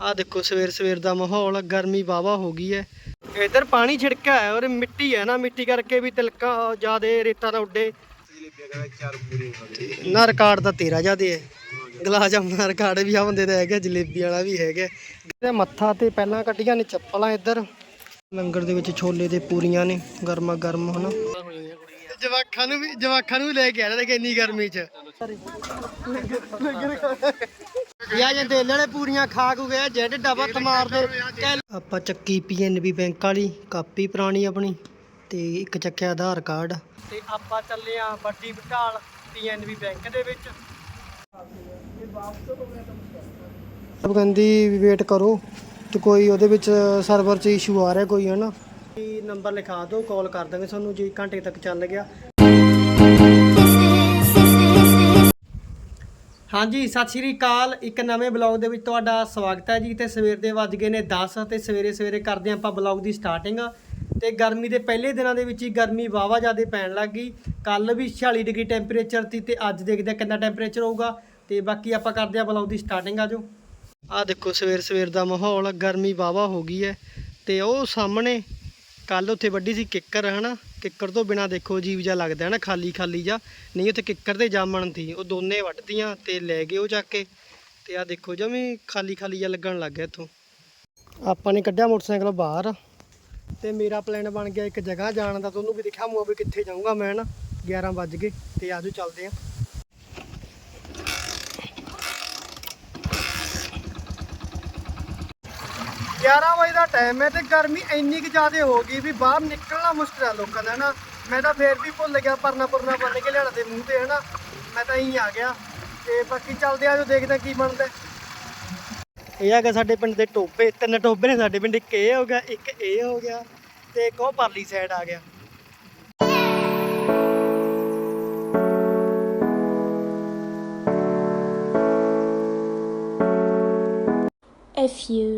ਆ ਦੇਖੋ ਸਵੇਰ ਸਵੇਰ ਦਾ ਮਾਹੌਲ, ਗਰਮੀ ਵਾਵਾ ਹੋ ਗਈ ਹੈ। ਇਧਰ ਪਾਣੀ ਛਿੜਕਿਆ ਹੈ ਔਰ ਮਿੱਟੀ ਹੈ ਨਾ, ਮਿੱਟੀ ਕਰਕੇ ਵੀ ਤਿਲਕਾ ਜਿਆਦੇ ਰੇਤਾ ਦਾ ਉੱਡੇ। ਨਾ ਰਿਕਾਰਡ ਤਾਂ ਤੇਰਾ ਜਿਆਦੇ ਹੈ। ਗਲਾਸ ਜਾਮਨ ਰਿਕਾਰਡ ਵੀ ਆ, ਬੰਦੇ ਦਾ ਹੈਗਾ ਜਲੇਬੀ ਵਾਲਾ ਵੀ ਹੈਗਾ। ਤੇ ਮੱਥਾ ਤੇ ਪਹਿਲਾਂ ਕੱਢੀਆਂ ਨੇ ਚੱਪਲਾਂ ਇੱਧਰ। ਲੰਗਰ ਦੇ ਵਿੱਚ ਛੋਲੇ ਤੇ ਪੂਰੀਆਂ ਨੇ ਗਰਮਾ ਗਰਮ ਹਨਾ। ਜਵਾਖਾਂ ਨੂੰ ਵੀ ਜਵਾਖਾਂ ਨੂੰ ਵੀ ਲੈ ਕੇ ਆ ਰਹੇ ਇੰਨੀ ਗਰਮੀ 'ਚ। ਯਾ ਜੇ ਦੇ ਲੈਣੇ ਪੂਰੀਆਂ ਖਾ ਖੂ ਗਿਆ ਜੈਡ ਡਬਾ ਮਾਰਦੇ ਆਪਾਂ ਚੱਕੀ ਪੀਐਨਬੀ ਬੈਂਕ ਵਾਲੀ ਕਾਪੀ ਪੁਰਾਣੀ ਆਪਣੀ ਤੇ ਇੱਕ ਚੱਕਿਆ ਆਧਾਰ ਕਾਰਡ। ਤੇ ਆਪਾਂ ਚੱਲੇ ਆ ਵੱਡੀ ਬਟਾਲ ਪੀਐਨਬੀ ਬੈਂਕ ਦੇ ਵਿੱਚ। ਸਭ ਕਹਿੰਦੀ ਵੇਟ ਕਰੋ। ਤੇ ਕੋਈ ਉਹਦੇ ਵਿੱਚ ਸਰਵਰ 'ਚ ਇਸ਼ੂ ਆ ਰਿਹਾ ਕੋਈ ਹੈ ਨਾ ਨੰਬਰ ਲਿਖਾ ਦਿਓ ਕਾਲ ਕਰ ਦਾਂਗੇ ਤੁਹਾਨੂੰ, ਜੇ, ਘੰਟੇ ਤੱਕ ਚੱਲ ਗਿਆ। ਹਾਂਜੀ, ਸਤਿ ਸ਼੍ਰੀ ਅਕਾਲ। ਇੱਕ ਨਵੇਂ ਬਲੌਗ ਦੇ ਵਿੱਚ ਤੁਹਾਡਾ ਸਵਾਗਤ ਹੈ ਜੀ। ਤੇ ਸਵੇਰ ਦੇ ਵੱਜ ਗਏ ਨੇ 10 ਤੇ ਸਵੇਰੇ ਸਵੇਰੇ ਕਰਦੇ ਹਾਂ ਆਪਾਂ ਬਲੌਗ ਦੀ ਸਟਾਰਟਿੰਗ ਤੇ ਗਰਮੀ ਦੇ ਪਹਿਲੇ ਦਿਨਾਂ ਦੇ ਵਿੱਚ ਹੀ ਗਰਮੀ ਵਾਵਾ ਜ਼ਿਆਦਾ ਪੈਣ ਲੱਗ ਗਈ। ਕੱਲ ਵੀ 46 ਡਿਗਰੀ ਟੈਂਪਰੇਚਰ ਸੀ ਤੇ ਅੱਜ ਦੇਖਦੇ ਹਾਂ ਕਿੰਨਾ ਟੈਂਪਰੇਚਰ ਹੋਊਗਾ। ਤੇ ਬਾਕੀ ਆਪਾਂ ਕਰਦੇ ਹਾਂ ਬਲੌਗ ਦੀ ਸਟਾਰਟਿੰਗ ਆਜੋ ਆ ਦੇਖੋ ਸਵੇਰ ਸਵੇਰ ਦਾ ਮਾਹੌਲ ਗਰਮੀ ਵਾਵਾ ਹੋ ਗਈ ਹੈ ਤੇ ਉਹ ਸਾਹਮਣੇ ਕੱਲ ਉੱਥੇ ਵੱਡੀ ਸੀ ਕਿੱਕਰ, ਹਨਾ? ਕਿੱਕਰ ਤੋਂ ਬਿਨਾ ਦੇਖੋ ਅਜੀਬ ਜਿਹਾ ਲੱਗਦਾ ਹੈ ਨਾ, ਖਾਲੀ ਖਾਲੀ ਜਿਹਾ। ਨਹੀਂ, ਉੱਥੇ ਕਿੱਕਰ ਤੇ ਜਾਮਣ ਸੀ। ਉਹ ਦੋਨੇ ਵੱਢਦੀਆਂ ਤੇ ਲੈ ਗਏ ਉਹ ਚੱਕ ਕੇ। ਤੇ ਆ ਦੇਖੋ ਜਮੀ ਖਾਲੀ ਖਾਲੀ ਜਿਹਾ ਲੱਗਣ ਲੱਗ ਗਿਆ ਇੱਥੋਂ। ਆਪਾਂ ਨੇ ਕੱਢਿਆ ਮੋਟਰਸਾਈਕਲ ਬਾਹਰ। ਤੇ ਮੇਰਾ ਪਲਾਨ ਬਣ ਗਿਆ ਇੱਕ ਜਗ੍ਹਾ ਜਾਣ ਦਾ ਤੁਹਾਨੂੰ ਵੀ ਦਿਖਾ ਮੂਆ ਵੀ ਕਿੱਥੇ ਜਾਊਂਗਾ ਮੈਂ ਨਾ 11 ਵੱਜ ਗਏ ਤੇ ਆਜੋ ਚੱਲਦੇ ਆਂ। ਗਿਆਰਾਂ ਵਜੇ ਦਾ ਟਾਈਮ ਹੈ ਤੇ ਗਰਮੀ ਇੰਨੀ ਕੁ ਜ਼ਿਆਦਾ ਹੋ ਗਈ ਵੀ ਬਾਹਰ ਨਿਕਲਣਾ ਮੁਸ਼ਕਲ ਹੈ ਲੋਕਾਂ ਦਾ ਨਾ ਮੈਂ ਤਾਂ ਫੇਰ ਵੀ ਭੁੱਲ ਗਿਆ, ਪਰਨਾ ਪੁਰਨਾ ਬੰਨ ਕੇ ਲਿਆਣਾ ਦੇ ਮੂੰਹ ਤੇ, ਹਨਾ? ਮੈਂ ਤਾਂ ਇਹੀ ਆ ਗਿਆ। ਤੇ ਬਾਕੀ ਚੱਲਦੇ ਆ, ਜੋ ਦੇਖਦੇ ਕੀ ਬਣਦਾ। ਇਹ ਹੈਗਾ ਸਾਡੇ ਪਿੰਡ ਦੇ ਟੋਬੇ ਤਿੰਨ ਟੋਬੇ ਨੇ ਸਾਡੇ ਪਿੰਡ, ਇੱਕ ਇਹ ਹੋ ਗਿਆ, ਇੱਕ ਇਹ ਹੋ ਗਿਆ, ਤੇ ਇੱਕ ਉਹ ਪਰਲੀ ਸਾਈਡ ਆ ਗਿਆ। A few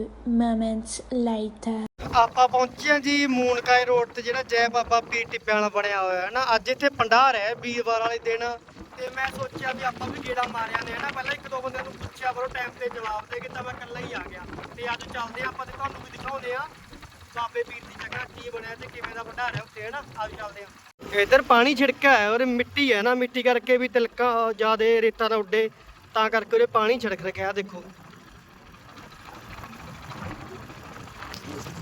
moments later. ਆਪਾਂ ਪਹੁੰਚੇ ਹਾਂ ਜੀ ਮੂਨਕਾਏ ਰੋਡ ਤੇ ਜਿਹੜਾ ਜੈ ਬਾਬਾ ਪੀਰ ਟਿੱਬਿਆਂ ਵਾਲਾ ਬਣਿਆ ਹੋਇਆ ਹੈ ਨਾ, ਅੱਜ ਇੱਥੇ ਭੰਡਾਰ ਹੈ ਵੀਰਵਾਰ ਵਾਲੇ ਦਿਨ। ਤੇ ਮੈਂ ਸੋਚਿਆ ਵੀ ਆਪਾਂ ਵੀ ਗੇੜਾ ਮਾਰਿਆ ਨੇ ਨਾ ਪਹਿਲਾਂ ਇੱਕ ਦੋ ਬੰਦਿਆਂ ਨੂੰ ਪੁੱਛਿਆ, ਪਰ ਉਹ ਟਾਈਮ ਤੇ ਜਵਾਬ ਦੇ ਕੇ ਤਾਂ ਮੈਂ ਇਕੱਲਾ ਹੀ ਆ ਗਿਆ। ਤੇ ਅੱਜ ਚੱਲਦੇ ਆਪਾਂ ਤੇ ਤੁਹਾਨੂੰ ਵੀ ਦਿਖਾਉਂਦੇ ਆ ਬਾਬੇ ਪੀਰ ਦੀ ਜਗ੍ਹਾ ਕੀ ਬਣਿਆ ਤੇ ਕਿਵੇਂ ਦਾ ਭੰਡਾਰ ਹੈ ਉੱਥੇ ਹੈ ਨਾ ਅੱਜ ਚੱਲਦੇ ਆ ਇੱਧਰ ਪਾਣੀ ਛਿੜਕਿਆ ਹੈ ਔਰ ਮਿੱਟੀ ਹੈ ਨਾ, ਮਿੱਟੀ ਕਰਕੇ ਵੀ ਤਿਲਕਾ ਜਿਆਦੇ ਰੇਤਾ ਦਾ ਉੱਡੇ, ਤਾਂ ਕਰਕੇ ਉਹਦੇ ਪਾਣੀ ਛਿੜਕ ਰੱਖਿਆ ਦੇਖੋ।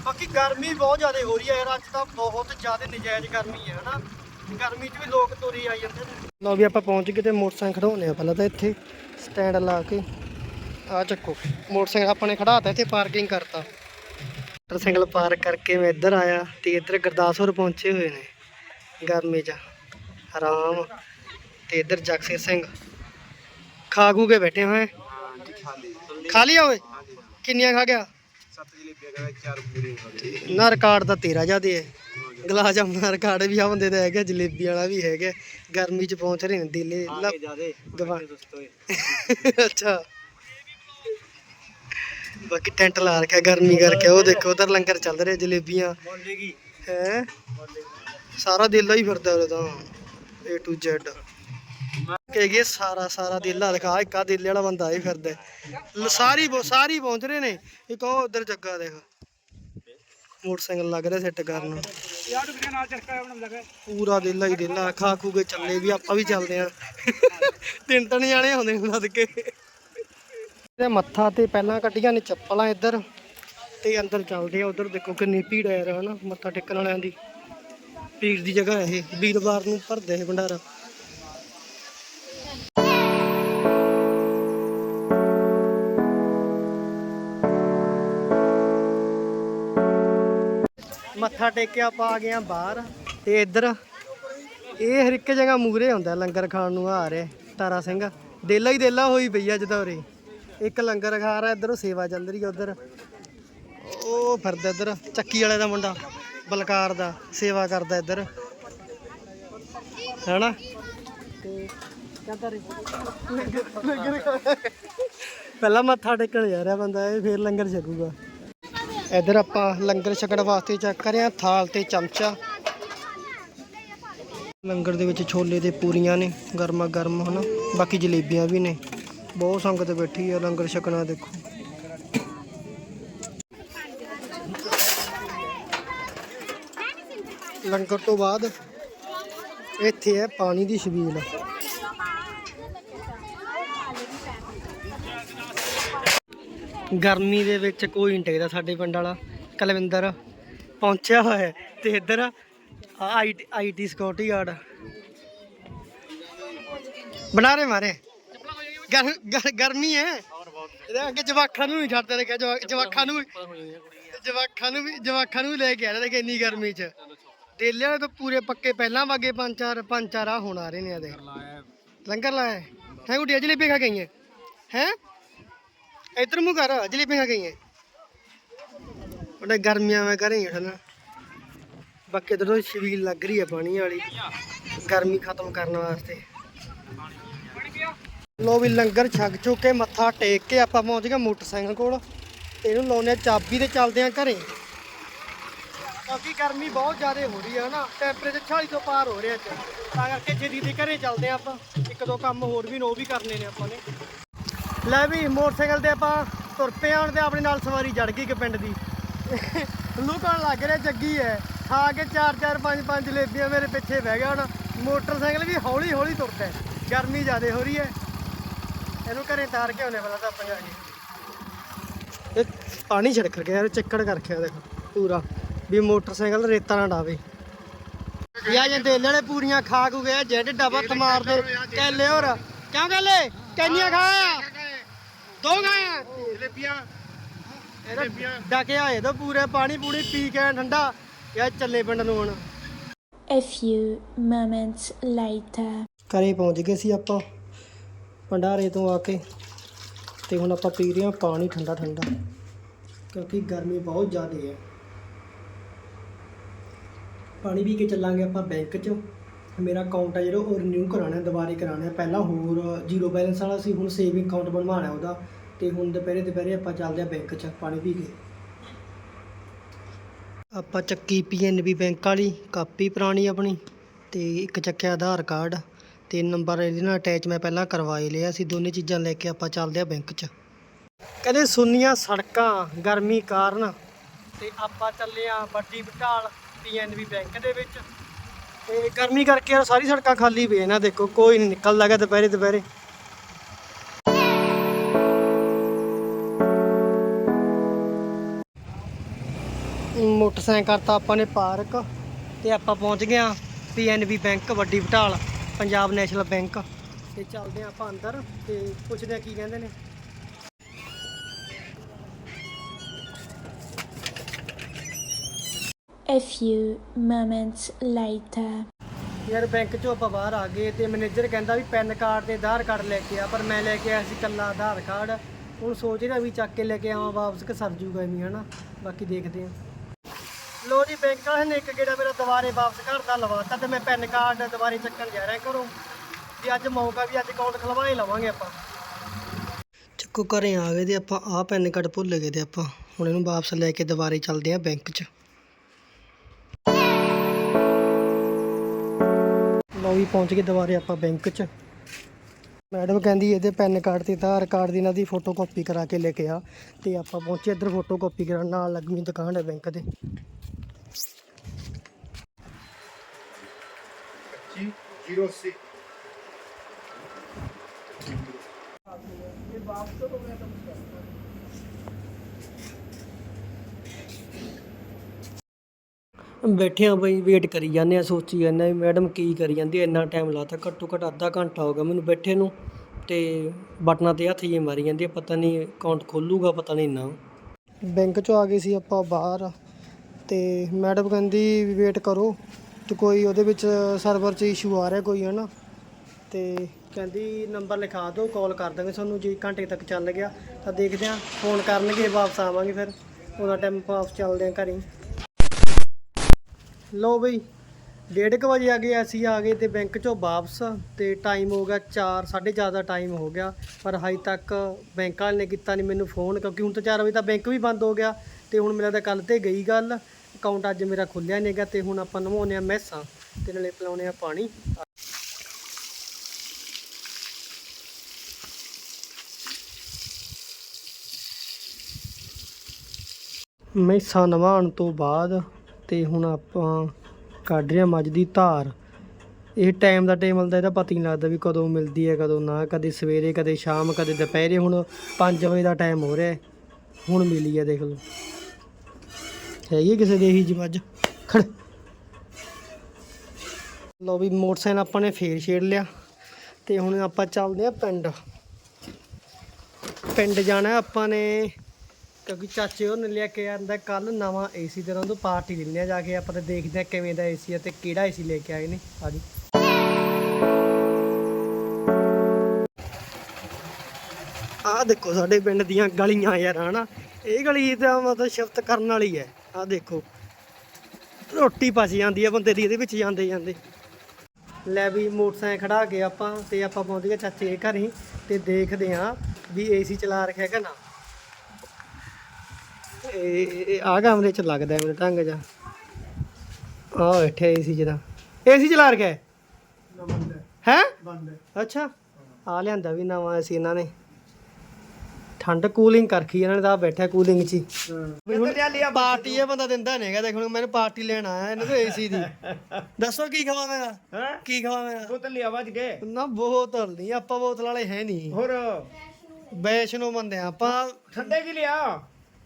ਬਾਕੀ ਗਰਮੀ ਬਹੁਤ ਜ਼ਿਆਦਾ ਹੋ ਰਹੀ ਹੈ ਯਾਰ ਅੱਜ ਤਾਂ ਬਹੁਤ ਜ਼ਿਆਦਾ ਨਜਾਇਜ਼ ਗਰਮੀ ਹੈ ਹਨਾ? ਗਰਮੀ 'ਚ ਵੀ ਲੋਕ ਤੁਰੀ ਆਈ ਜਾਂਦੇ ਨੇ। ਲਓ ਵੀ ਆਪਾਂ ਪਹੁੰਚ ਗਏ ਤੇ ਮੋਟਰਸਾਈਕਲ ਖੜਾਉਣੇ ਆ ਪਹਿਲਾਂ ਤਾਂ ਇੱਥੇ ਸਟੈਂਡ ਲਾ ਕੇ। ਆ ਚੱਕੋ ਮੋਟਰਸਾਈਕਲ ਆਪਣੇ ਖੜਾਤਾ ਇੱਥੇ ਪਾਰਕਿੰਗ ਕਰਤਾ। ਮੋਟਰਸਾਈਕਲ ਪਾਰਕ ਕਰਕੇ ਮੈਂ ਇੱਧਰ ਆਇਆ ਤੇ ਇੱਧਰ ਗੁਰਦਾਸਪੁਰ ਪਹੁੰਚੇ ਹੋਏ ਨੇ ਗਰਮੀ 'ਚ। ਆਰਾਮ। ਤੇ ਇੱਧਰ ਜਗਸੀਰ ਸਿੰਘ ਖਾ ਖੂ ਕੇ ਬੈਠੇ ਹੋਏ। ਖਾ ਲਿਆ ਓਏ? ਕਿੰਨੀਆਂ ਖਾ ਗਿਆ? ਨਾ ਰਿਕਾਰਡ ਤਾਂ ਤੇਰਾ ਜਿਆਦੇ ਹੈ। ਗਲਾਸ ਦਾ ਰਿਕਾਰਡ ਵੀ ਆ ਬੰਦੇ ਦਾ ਹੈਗਾ ਜਲੇਬੀ ਵਾਲਾ ਵੀ ਹੈਗਾ। ਗਰਮੀ ਚ ਪਹੁੰਚ ਰਹੇ ਨੇ ਦਿੱਲੀ। ਗਵਾ ਅੱਛਾ। ਬਾਕੀ ਟੈਂਟ ਲਾ ਰੱਖਿਆ ਗਰਮੀ ਕਰਕੇ। ਉਹ ਦੇਖੋ ਉਧਰ ਲੰਗਰ ਚੱਲ ਰਿਹਾ ਜਲੇਬੀਆਂ। ਹੈ? ਸਾਰਾ ਦਿੱਲਾ ਹੀ ਫਿਰਦਾ ਉਰੇ ਤਾਂ A to Z ਕਹੇਗੇ ਸਾਰਾ ਸਾਰਾ ਦਿੱਲਾ ਦਿਖਾ ਇੱਕ ਆ ਦਿੱਲੇ ਵਾਲਾ ਬੰਦਾ ਹੀ ਫਿਰਦਾ। ਸਾਰੀ ਸਾਰੀ ਪਹੁੰਚ ਰਹੇ ਨੇ। ਇੱਕ ਉਹ ਉਧਰ ਜੱਗਾ ਦੇਖ। ਮੋਟਰਸਾਈਕਲ ਲੱਗ ਰਿਹਾ ਸੈੱਟ ਕਰਨ ਪੂਰਾ ਦਿੱਲਾ ਹੀ ਦਿੱਲਾ ਖਾ ਖੂ ਕੇ ਚੱਲੇ ਵੀ, ਆਪਾਂ ਵੀ ਚੱਲਦੇ ਆ ਤਿੰਨ ਤਿੰਨ ਜਾਣੇ ਆਉਂਦੇ ਲੱਦ ਕੇ। ਤੇ ਮੱਥਾ ਤੇ ਪਹਿਲਾਂ ਕੱਢੀਆਂ ਨੇ ਚੱਪਲਾਂ ਇੱਧਰ। ਤੇ ਅੰਦਰ ਚੱਲਦੇ ਆ, ਉਧਰ ਦੇਖੋ ਕਿੰਨੀ ਭੀੜ ਆ ਯਾਰ, ਹਨਾ। ਮੱਥਾ ਟੇਕਣ ਵਾਲਿਆਂ ਦੀ। ਪੀਰ ਦੀ ਜਗ੍ਹਾ ਇਹ, ਵੀਰਵਾਰ ਨੂੰ ਭਰਦੇ ਇਹ ਭੰਡਾਰਾ। ਮੱਥਾ ਟੇਕਿਆ, ਆਪਾਂ ਆ ਗਏ ਆ ਬਾਹਰ ਤੇ ਇੱਧਰ ਇਹ ਹਰ ਇੱਕ ਜਗ੍ਹਾ ਮੂਰੇ ਹੁੰਦਾ ਲੰਗਰ ਖਾਣ ਨੂੰ ਆ ਰਿਹਾ ਤਾਰਾ ਸਿੰਘ। ਦੇਲਾ ਹੀ ਦੇਲਾ ਹੋਈ ਪਈ ਆ ਜਦੋਂ ਉਰੇ। ਇੱਕ ਲੰਗਰ ਖਾ ਰਿਹਾ, ਇੱਧਰੋਂ ਸੇਵਾ ਚੱਲ ਰਹੀ ਆ ਉਧਰ। ਉਹ ਫਿਰਦਾ ਇੱਧਰ, ਚੱਕੀ ਵਾਲੇ ਦਾ ਮੁੰਡਾ, ਬਲਕਾਰ ਦਾ, ਸੇਵਾ ਕਰਦਾ ਇੱਧਰ। ਹੈਨਾ? ਤੇ ਕਹਿੰਦਾ ਰੇ ਪਹਿਲਾਂ ਮੱਥਾ ਟੇਕਣ ਜਾ ਰਿਹਾ ਬੰਦਾ, ਇਹ ਫੇਰ ਲੰਗਰ ਛਕੂਗਾ। ਇਧਰ ਆਪਾਂ ਲੰਗਰ ਛਕਣ ਵਾਸਤੇ ਚੈੱਕ ਕਰਿਆ ਥਾਲ ਤੇ ਚਮਚਾ। ਲੰਗਰ ਦੇ ਵਿੱਚ ਛੋਲੇ ਦੇ ਪੂਰੀਆਂ ਨੇ, ਗਰਮਾ ਗਰਮ ਹਨਾ, ਬਾਕੀ ਜਲੇਬੀਆਂ ਵੀ ਨੇ। ਬਹੁਤ ਸੰਗਤ ਬੈਠੀ ਆ ਲੰਗਰ ਛਕਣਾ, ਦੇਖੋ। ਲੰਗਰ ਤੋਂ ਬਾਅਦ ਇੱਥੇ ਹੈ ਪਾਣੀ ਦੀ ਛਬੀਲ। ਗਰਮੀ ਦੇ ਵਿੱਚ ਕੋਈ ਨਹੀਂ ਟਿਕਦਾ ਸਾਡੇ ਪਿੰਡ ਵਾਲਾ। ਕਲਵਿੰਦਰ ਪਹੁੰਚਿਆ ਹੋਇਆ ਹੈ ਤੇ ਇੱਧਰ ਆਈਟੀ ਆਈਟੀ ਸਿਕਿਉਰਿਟੀ ਗਾਰਡ ਬਣਾ ਰਹੇ ਮਾਰੇ। ਗਰਮੀ ਹੈ। ਇਹਦੇ ਅੱਗੇ ਜਵਾਖਾਂ ਨੂੰ ਨਹੀਂ ਛੱਡਦੇ ਨੇ ਕਿਹਾ ਜਵਾਖਾਂ ਨੂੰ ਵੀ- ਜਵਾਖਾਂ ਨੂੰ ਵੀ, ਜਵਾਖਾਂ ਨੂੰ ਵੀ ਲੈ ਕੇ ਆ ਰਹੇ ਕਿ ਇੰਨੀ ਗਰਮੀ 'ਚ। ਡੇਲੇ ਵਾਲੇ ਤਾਂ ਪੂਰੇ ਪੱਕੇ, ਪਹਿਲਾਂ ਵਾਗੇ ਪੰਜ ਚਾਰ ਪੰਜ ਚਾਰ ਆ ਹੁਣ ਆ ਰਹੇ ਨੇ ਇਹਦੇ। ਲੰਗਰ ਲਾਇਆ। ਹੈ ਹੈ ਗੁੱਡੀਆਂ ਜਲੇਬੀ ਖਾ ਗਈਆਂ ਹੈ? ਇਧਰ ਮੂੰਹ ਕਰ ਜਲੇਬੀ ਖਾ ਗਈਆਂ ਉਹਨੇ ਗਰਮੀਆਂ ਮੈਂ ਕਰੇ ਹਨਾ ਬਾਕੀ ਜਦੋਂ ਛਬੀਲ ਲੱਗ ਰਹੀ ਹੈ ਪਾਣੀ ਵਾਲੀ। ਗਰਮੀ ਖਤਮ ਕਰਨ ਵਾਸਤੇ। ਲੋ ਵੀ ਲੰਗਰ ਛਕ ਚੁੱਕ, ਮੱਥਾ ਟੇਕ ਕੇ ਆਪਾਂ ਪਹੁੰਚ ਗਏ ਮੋਟਰਸਾਈਕਲ ਕੋਲ। ਇਹਨੂੰ ਲਾਉਨੇ ਆ ਚਾਬੀ ਤੇ ਚੱਲਦੇ ਆ ਘਰੇ। ਕਿਉਂਕਿ ਗਰਮੀ ਬਹੁਤ ਜ਼ਿਆਦਾ ਹੋ ਰਹੀ ਹੈ ਨਾ ਟੈਂਪਰੇਚਰ 40 ਤੋਂ ਪਾਰ ਹੋ ਰਿਹਾ ਅੱਜ ਤਾਂ ਕਰਕੇ ਛੇਤੀ ਦੇ ਘਰੇ ਚੱਲਦੇ ਆ ਆਪਾਂ। ਇੱਕ ਦੋ ਕੰਮ ਹੋਰ ਵੀ ਨੇ, ਉਹ ਵੀ ਕਰਨੇ ਨੇ ਆਪਾਂ ਨੇ। ਲੈ ਵੀ, ਮੋਟਰਸਾਈਕਲ ਤੇ ਆਪਾਂ ਤੁਰ ਪਏ ਆਣ ਤੇ ਆਪਣੇ ਨਾਲ ਸਵਾਰੀ ਜੜ ਗਈ ਇੱਕ ਪਿੰਡ ਦੀ। ਲੁਕਣ ਲੱਗ ਰਿਹਾ, ਜੱਗੀ ਹੈ ਖਾ ਕੇ ਚਾਰ ਚਾਰ, ਪੰਜ ਪੰਜ ਜਲੇਬੀਆਂ ਮੇਰੇ ਪਿੱਛੇ ਬਹਿ ਗਿਆ ਹੁਣ। ਮੋਟਰਸਾਈਕਲ ਵੀ ਹੌਲੀ ਹੌਲੀ ਤੁਰਦਾ ਗਰਮੀ ਜ਼ਿਆਦਾ ਹੋ ਰਹੀ ਹੈ ਇਹਨੂੰ ਘਰੇ ਤਾਰ ਕੇ ਆਉਣੇ ਵਾਲਾ ਤਾਂ ਆਪਾਂ ਜਾ ਕੇ। ਇਹ ਪਾਣੀ ਛਿੜਕ ਗਿਆ ਯਾਰ ਚੱਕੜ ਕਰ ਦੇਖੋ, ਪੂਰਾ। ਵੀ ਮੋਟਰਸਾਈਕਲ ਰੇਤਾ ਨਾ ਡਾਵੇ। ਯਾ ਜੇ ਵਾਲੇ ਪੂਰੀਆਂ ਖਾ ਕੂ ਗਿਆ ਜੈਡ ਡੱਬਾ ਮਾਰਦੇ ਕੈਲੇ ਹੋਰ। ਕਿਉਂ ਕੈਲੇ? ਕੈਨੀਆਂ ਖਾਇਆ? ਦੋ ਖਾਇਆ ਜਲੇਬੀਆਂ ਇਹਦਾ ਡਕੇ ਆਏ ਤਾਂ ਪੂਰੇ ਪਾਣੀ ਪੂਣੀ ਪੀ ਕੇ ਠੰਡਾ। ਯਾ ਚੱਲੇ ਪਿੰਡ ਨੂੰ ਹੁਣ। A few moments later. ਘਰੇ ਪਹੁੰਚ ਗਏ ਸੀ ਆਪਾਂ। ਭੰਡਾਰੇ ਤੋਂ ਆ ਕੇ। ਤੇ ਹੁਣ ਆਪਾਂ ਪੀ ਰਹੇ ਹਾਂ ਪਾਣੀ ਠੰਡਾ ਠੰਡਾ। ਕਿਉਂਕਿ ਗਰਮੀ ਬਹੁਤ ਜ਼ਿਆਦਾ ਹੈ। ਪਾਣੀ ਪੀ ਕੇ ਚੱਲਾਂਗੇ ਆਪਾਂ ਬੈਂਕ 'ਚ। ਮੇਰਾ ਅਕਾਊਂਟ ਹੈ ਜਿਹੜਾ, ਉਹ ਰਿਨਿਊ ਕਰਾਉਣਾ, ਦੁਬਾਰੇ ਕਰਾਉਣਾ। ਪਹਿਲਾਂ ਹੋਰ ਜ਼ੀਰੋ ਬੈਲੈਂਸ ਵਾਲਾ ਸੀ, ਹੁਣ ਸੇਵਿੰਗ ਅਕਾਊਂਟ ਬਣਵਾਉਣਾ ਉਹਦਾ। ਤੇ ਹੁਣ ਦੁਪਹਿਰੇ ਦੁਪਹਿਰੇ ਆਪਾਂ ਚੱਲਦੇ ਹਾਂ ਬੈਂਕ 'ਚ, ਪਾਣੀ ਪੀ ਕੇ। ਆਪਾਂ ਚੱਕੀ ਪੀਐਨਬੀ ਬੈਂਕ ਵਾਲੀ, ਕਾਪੀ ਪੁਰਾਣੀ ਆਪਣੀ, ਤੇ ਇੱਕ ਚੱਕਿਆ ਆਧਾਰ ਕਾਰਡ ਤੇ ਨੰਬਰ ਇਹਦੇ ਨਾਲ ਅਟੈਚ ਮੈਂ ਪਹਿਲਾਂ ਕਰਵਾਏ ਲਿਆ ਸੀ, ਦੋਨੇ ਚੀਜ਼ਾਂ ਲੈ ਕੇ ਆਪਾਂ ਚੱਲਦੇ ਆ ਬੈਂਕ 'ਚ। ਕਹਿੰਦੇ ਸੁੰਨੀਆਂ ਸੜਕਾਂ, ਗਰਮੀ ਕਾਰਨ। ਤੇ ਆਪਾਂ ਚੱਲੇ ਆ ਵੱਡੀ ਬਟਾਲ ਪੀਐਨਬੀ ਬੈਂਕ ਦੇ ਵਿੱਚ। ਤੇ ਗਰਮੀ ਕਰਕੇ ਯਾਰ ਸਾਰੀ ਸੜਕਾਂ ਖਾਲੀ ਪਈਆਂ ਨਾ ਦੇਖੋ, ਕੋਈ ਨਹੀਂ ਨਿਕਲਦਾ ਗਾ ਦੁਪਹਿਰੇ ਦੁਪਹਿਰੇ। ਮੋਟਰਸਾਈਕਲ ਕਰਤਾ ਆਪਾਂ ਨੇ ਪਾਰਕ ਤੇ ਆਪਾਂ ਪਹੁੰਚ ਗਏ ਆ ਪੀਐਨਬੀ ਬੈਂਕ, ਵੱਡੀ ਬਟਾਲ, ਪੰਜਾਬ ਨੈਸ਼ਨਲ ਬੈਂਕ। ਤੇ ਚੱਲਦੇ ਆ ਆਪਾਂ ਅੰਦਰ ਤੇ ਪੁੱਛਦੇ ਆ ਕੀ ਕਹਿੰਦੇ ਨੇ। A few moments later. ਯਾਰ ਬੈਂਕ ਚੋਂ ਆਪਾਂ ਬਾਹਰ ਆ ਗਏ ਤੇ ਮੈਨੇਜਰ ਕਹਿੰਦਾ ਵੀ ਪੈਨ ਕਾਰਡ ਤੇ ਆਧਾਰ ਕਾਰਡ ਲੈ ਕੇ ਆ ਪਰ ਮੈਂ ਲੈ ਕੇ ਆਇਆ ਸੀ ਕੱਲਾ ਆਧਾਰ ਕਾਰਡ ਹੁਣ ਸੋਚ ਰਿਹਾ ਵੀ ਚੱਕ ਕੇ ਲੈ ਕੇ ਆਵਾਂ ਵਾਪਸ ਕਿ ਸਰ ਜੂਗਾ ਨਹੀਂ ਹਨਾ? ਬਾਕੀ ਦੇਖਦੇ ਆ ਲੋ ਜੀ ਬੈਂਕ ਵਾਲੇ ਨੇ ਇੱਕ ਗੇੜਾ ਮੇਰਾ ਦੁਬਾਰੇ ਵਾਪਸ ਘਰ ਦਾ ਲਵਾਤਾ ਤੇ ਮੈਂ ਪੈਨ ਕਾਰਡ ਦੁਬਾਰੇ ਚੱਕਣ ਜਾ ਰਿਹਾ ਘਰੋਂ। ਤੇ ਅੱਜ ਮੌਕਾ ਵੀ ਅੱਜ ਅਕਾਊਂਟ ਖਲਵਾ ਹੀ ਲਵਾਂਗੇ ਆਪਾਂ। ਚੱਕੋ ਘਰੇ ਆ ਗਏ ਤੇ ਆਪਾਂ ਆਹ ਪੈਨ ਕਾਰਡ ਭੁੱਲ ਗਏ ਤੇ ਆਪਾਂ ਹੁਣ ਇਹਨੂੰ ਵਾਪਸ ਲੈ ਕੇ ਦੁਬਾਰੇ ਚੱਲਦੇ ਆ ਬੈਂਕ 'ਚ। ਲਓ ਵੀ ਪਹੁੰਚ ਗਏ ਦੁਬਾਰੇ ਆਪਾਂ ਬੈਂਕ 'ਚ। ਮੈਡਮ ਕਹਿੰਦੀ ਇਹਦੇ ਪੈਨ ਕਾਰਡ ਤੇ ਆਧਾਰ ਕਾਰਡ ਦੀ ਇਹਨਾਂ ਦੀ ਫੋਟੋ ਕਾਪੀ ਕਰਾ ਕੇ ਲੈ ਕੇ ਆ ਤੇ ਆਪਾਂ ਪਹੁੰਚੇ ਇੱਧਰ ਫੋਟੋ ਕਾਪੀ ਕਰਾਉਣ, ਨਾਲ ਲੱਗਵੀਂ ਦੁਕਾਨ ਹੈ ਬੈਂਕ ਦੇ। ਜੀ 06 ਬੈਠੇ ਹਾਂ ਬਈ ਵੇਟ ਕਰੀ ਜਾਂਦੇ ਆ, ਸੋਚੀ ਜਾਂਦੇ ਆ ਵੀ ਮੈਡਮ ਕੀ ਕਰੀ ਜਾਂਦੀ ਹੈ ਇੰਨਾ ਟਾਈਮ ਲਾਤਾ, ਘੱਟੋ ਘੱਟ ਅੱਧਾ ਘੰਟਾ ਹੋ ਗਿਆ ਮੈਨੂੰ ਬੈਠੇ ਨੂੰ ਤੇ ਬਟਨਾਂ ਤੇ ਹੱਥ ਜੇ ਮਾਰੀ ਜਾਂਦੀ ਆ, ਪਤਾ ਨਹੀਂ ਅਕਾਊਂਟ ਖੋਲੂਗਾ, ਪਤਾ ਨਹੀਂ ਨਾ। ਬੈਂਕ ਚੋਂ ਆ ਗਏ ਸੀ ਆਪਾਂ ਬਾਹਰ ਤੇ ਮੈਡਮ ਕਹਿੰਦੀ ਵੀ ਵੇਟ ਕਰੋ ਤੇ ਕੋਈ ਉਹਦੇ ਵਿੱਚ ਸਰਵਰ 'ਚ ਇਸ਼ੂ ਆ ਰਿਹਾ ਕੋਈ ਹੈ ਨਾ ਤੇ ਕਹਿੰਦੀ ਨੰਬਰ ਲਿਖਾ ਦਿਓ ਕਾਲ ਕਰ ਦਾਂਗੇ ਤੁਹਾਨੂੰ, ਜੇ ਘੰਟੇ ਤੱਕ ਚੱਲ ਗਿਆ ਤਾਂ ਦੇਖਦੇ ਹਾਂ ਫੋਨ ਕਰਨਗੇ, ਵਾਪਸ ਆਵਾਂਗੇ ਫਿਰ। ਉਹਦਾ ਟਾਈਮ ਵਾਪਸ ਚੱਲਦੇ ਹਾਂ ਘਰੇ। ਲਓ ਬਈ, ਡੇਢ ਕੁ ਵਜੇ ਆ ਗਏ, ਅਸੀਂ ਆ ਗਏ ਤੇ ਬੈਂਕ ਚੋਂ ਵਾਪਸ ਤੇ ਟਾਈਮ ਹੋ ਗਿਆ 4 4:30 ਦਾ ਟਾਈਮ ਹੋ ਗਿਆ, ਪਰ ਹਜੇ ਤੱਕ ਬੈਂਕ ਵਾਲੇ ਨੇ ਕੀਤਾ ਨਹੀਂ ਮੈਨੂੰ ਫੋਨ ਕਿਉਂਕਿ ਹੁਣ ਤਾਂ 4 ਵਜੇ ਤਾਂ ਬੈਂਕ ਵੀ ਬੰਦ ਹੋ ਗਿਆ ਤੇ ਹੁਣ ਮੇਰਾ ਤਾਂ ਕੱਲ ਤੇ ਗਈ ਗੱਲ ਅਕਾਊਂਟ ਅੱਜ ਮੇਰਾ ਖੁੱਲਿਆ ਨਹੀਂਗਾ ਤੇ ਹੁਣ ਆਪਾਂ ਨਵਾਉਂਦੇ ਆ ਮੈਸਾਂ ਤੇ ਨਾਲੇ ਪਿਲਾਉਂਦੇ ਆ ਪਾਣੀ। ਮੈਸਾਂ ਨਵਾਉਣ ਤੋਂ ਬਾਅਦ ਤੇ ਹੁਣ ਆਪਾਂ ਕੱਢ ਰਹੇ ਹਾਂ ਮੱਝ ਦੀ ਧਾਰ। ਇਹ ਟਾਈਮ ਦਾ ਟੇਬਲ ਦਾ ਇਹਦਾ ਪਤਾ ਹੀ ਨਹੀਂ ਲੱਗਦਾ ਵੀ ਕਦੋਂ ਮਿਲਦੀ ਹੈ, ਕਦੋਂ ਨਾ। ਕਦੇ ਸਵੇਰੇ, ਕਦੇ ਸ਼ਾਮ, ਕਦੇ ਦੁਪਹਿਰੇ। ਹੁਣ 5 ਵਜੇ ਦਾ ਟਾਈਮ ਹੋ ਰਿਹਾ ਹੁਣ ਮਿਲੀ ਹੈ, ਦੇਖ ਲਓ। ਹੈਗੀ ਕਿਸੇ ਦੇ ਇਹੀ ਜੀ ਮੱਝ? ਖੜ। ਲੋ ਵੀ ਮੋਟਰਸਾਈਕਲ ਆਪਾਂ ਨੇ ਫੇਰ ਛੇੜ ਲਿਆ। ਤੇ ਹੁਣ ਆਪਾਂ ਚੱਲਦੇ ਆ ਪਿੰਡ। ਪਿੰਡ ਜਾਣਾ ਆਪਾਂ ਨੇ ਕਿਉਂਕਿ ਚਾਚੇ ਉਹਨੇ ਲਿਆ ਕੇ ਆਂਦਾ ਕੱਲ ਨਵਾਂ ਏਸੀ ਤੇ ਉਹਨਾਂ ਤੋਂ ਪਾਰਟੀ ਦਿੰਦੇ ਆ ਜਾ ਕੇ ਆਪਾਂ ਤੇ ਦੇਖਦੇ ਆ ਕਿਵੇਂ ਦਾ ਏਸੀ ਆ ਤੇ ਕਿਹੜਾ ਏਸੀ ਲੈ ਕੇ ਆਏ ਨੇ। ਆਜੀ। ਆਹ ਦੇਖੋ ਸਾਡੇ ਪਿੰਡ ਦੀਆਂ ਗਲੀਆਂ ਯਾਰ, ਹਨਾ? ਇਹ ਗਲੀ ਤਾਂ ਮਤਲਬ ਸ਼ਿਫਟ ਕਰਨ ਵਾਲੀ ਹੈ। ਆਹ ਦੇਖੋ। ਰੋਟੀ ਪਚ ਜਾਂਦੀ ਆ ਬੰਦੇ ਦੀ, ਇਹਦੇ ਵਿੱਚ ਜਾਂਦੇ ਜਾਂਦੇ। ਲੈ ਵੀ ਮੋਟਰਸਾਈਕਲ ਖੜਾ ਕੇ ਆਪਾਂ ਤੇ ਆਪਾਂ ਪਹੁੰਚ ਗਏ ਚਾਚੇ ਦੇ ਘਰੇ ਤੇ ਦੇਖਦੇ ਆਂ ਵੀ ਏਸੀ ਚਲਾ ਰੱਖਿਆ ਕਿ ਨਾ। ਇਹ ਆ ਕਮਰੇ ਚ ਲੱਗਦਾ ਮੇਰੇ ਢੰਗ ਜਾ ਆ ਬੈਠੇ ਏਸੀ ਜਿਹਦਾ ਏਸੀ ਚਲਾ ਰੱਖਿਆ ਹੈ? ਹੈ? ਅੱਛਾ। ਆ ਲਿਆਂਦਾ ਵੀ ਨਵਾਂ ਏਸੀ ਇਹਨਾਂ ਨੇ। ਠੰਡ ਕੂਲਿੰਗ ਕਰਖੀ ਇਹਨਾਂ ਨੇ ਤਾਂ ਬੈਠਾ ਕੂਲਿੰਗ ਚ ਹੀ। ਵੀ ਹੁਣ ਪਾਰਟੀ ਇਹ ਬੰਦਾ ਦਿੰਦਾ ਨਹੀਂ ਹੈਗਾ ਦੇਖ ਹੁਣ ਮੈਨੂੰ ਪਾਰਟੀ ਲੈਣ ਆਇਆ ਇਹਨਾਂ ਤੋਂ ਏਸੀ ਦੀ। ਦੱਸੋ ਕੀ ਖਵਾਵੇਂਗਾ ਹੈ? ਕੀ ਖਵਾਵੇਂਗਾ ਬੋਤਲ ਲਿਆ ਵੱਜ ਗਏ ਨਾ ਬੋਤਲ ਨਹੀਂ ਆਪਾਂ ਬੋਤਲ ਵਾਲੇ ਹੈ ਨਹੀਂ ਹੋਰ? ਵੈਸ਼ਨੋ ਬੰਦੇ ਆ ਆਪਾਂ ਠੰਡੇ ਕੀ ਲਿਆ।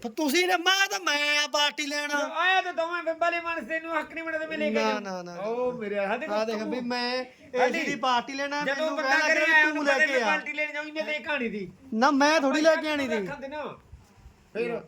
ਪਰ ਤੁਸੀਂ ਨੇ ਮੈਂ ਤਾਂ ਮੈਂ ਆ ਪਾਰਟੀ ਲੈਣ। ਆਇਆ ਤਾਂ ਦੋਵੇਂ ਬਿੰਬਾਲੇ ਮਾਨਸ ਤੈਨੂੰ ਹੱਕ ਨਹੀਂ ਬਣਦਾ ਮੈਂ ਲੈ ਕੇ ਨਾ। ਨਾ, ਨਾ, ਨਾ। ਉਹ ਮੇਰੇ ਹੱਥ ਆ ਦੇਖ ਵੀ ਮੈਂ ਏਸੀ ਦੀ ਪਾਰਟੀ ਲੈਣਾ ਜਦੋਂ ਮੈਨੂੰ ਬੰਦਾ ਕਹਿਣਾ ਕਰੇ ਕਿ ਆਇਆ ਤੂੰ ਲੈ ਕੇ ਆ। ਪਾਰਟੀ ਲੈਣ ਜਾਉਂ ਇਹਨੇ ਤੇ ਕਹਾਣੀ ਦੀ। ਨਾ ਮੈਂ ਥੋੜੀ ਲੈ ਕੇ ਆਣੀ ਦੀ। ਤੇ ਨਾ। ਫਿਰ